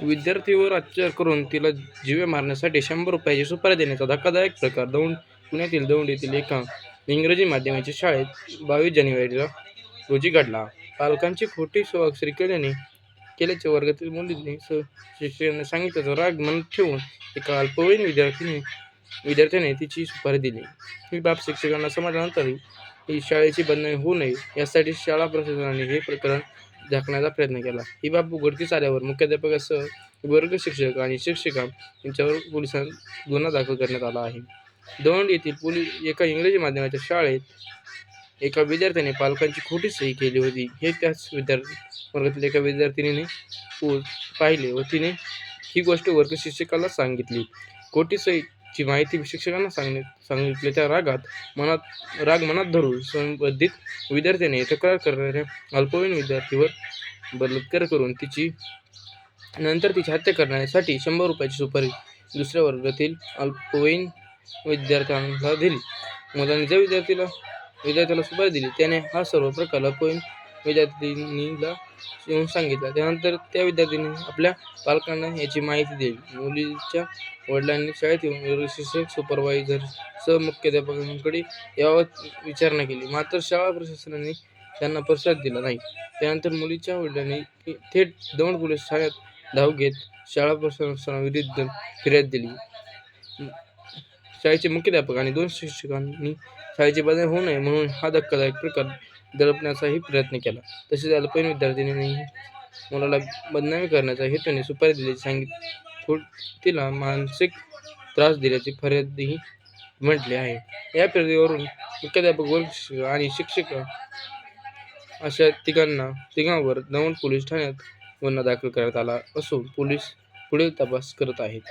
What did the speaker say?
विद्यार्थीवर अत्याचार करून तिला जीवे मारण्यासाठी शंभर रुपयाची सुपारी देण्याचा धक्कादायक प्रकार. दौंड पुण्यातील दौंड येथील एका इंग्रजी माध्यमाच्या शाळेत बावीस जानेवारीला रोजी घडला. पालकांची खोटी स्वाक्षरी केल्याने केल्याच्या वर्गातील मुलींनी स शिक्षकांना सांगितल्याचा राग मनात ठेवून एका अल्पवयीन विद्यार्थीने विद्यार्थ्याने तिची सुपारी दिली. ही बाब शिक्षकांना समजल्यानंतर ही शाळेची बदनामी होऊ नये यासाठी शाळा प्रशासनाने हे प्रकरण झाकण्याचा प्रयत्न केला. ही बाब उघडकीस आल्यावर मुख्याध्यापकासह वर्ग शिक्षक आणि शिक्षिका यांच्यावर पोलिसांत गुन्हा दाखल करण्यात आला आहे. दौंड येथील पोलीस एका इंग्रजी माध्यमाच्या शाळेत एका विद्यार्थ्याने पालकांची खोटी सही केली होती. हे त्याच विद्यार्थी वर्गातील एका विद्यार्थिनीने पो- पाहिले व तिने ही गोष्ट वर्ग शिक्षकाला सांगितली. खोटी सही ची माहिती शिक्षकांना सांगणे सांगितल्याच्या रागात मनात राग मनात धरून संबंधित विद्यार्थ्याने तक्रार करणाऱ्या अल्पवयीन विद्यार्थीवर बलात्कार करून तिची नंतर तिची हत्या करण्यासाठी शंभर रुपयाची सुपारी दुसऱ्या वर्गातील अल्पवयीन विद्यार्थ्यांना दिली. मुलांनी ज्या विद्यार्थीला विद्यार्थ्याला सुपारी दिली त्याने हा सर्व प्रकार अल्पवयीन विद्यार्थिनीला येऊन सांगितला. त्यानंतर त्या विद्यार्थिनी आपल्या पालकांना याची माहिती दिली. मुलीच्या वडिलांनी शाळेत येऊन शिक्षक सुपरवायझर सह मुख्याध्यापकांकडे याबाबत विचारणा केली. मात्र शाळा प्रशासनाने त्यांना प्रतिसाद दिला नाही. त्यानंतर मुलीच्या वडिलांनी थेट दौंड पोलीस ठाण्यात धाव घेत शाळा प्रशासनाविरुद्ध फिर्याद दिली. शाळेचे मुख्याध्यापक आणि दोन शिक्षकांनी शाळेचे बदल होऊ नये म्हणून हा धक्कादायक प्रकार दडपण्याचाही प्रयत्न केला. तसेच अल्पवयीन विद्यार्थिनींनी मुलाला बदनामी करण्याच्या हेतूने सुपारी दिल्याचे सांगित तिला मानसिक त्रास दिल्याची फर्यादही म्हटले आहे. या फिर्दीवरून मुख्याध्यापक वर्ग शिक्षक आणि शिक्षक अशा तिघांना तिघांवर दौंड पोलीस ठाण्यात गुन्हा दाखल करण्यात आला असून पोलीस पुढील तपास करत आहेत.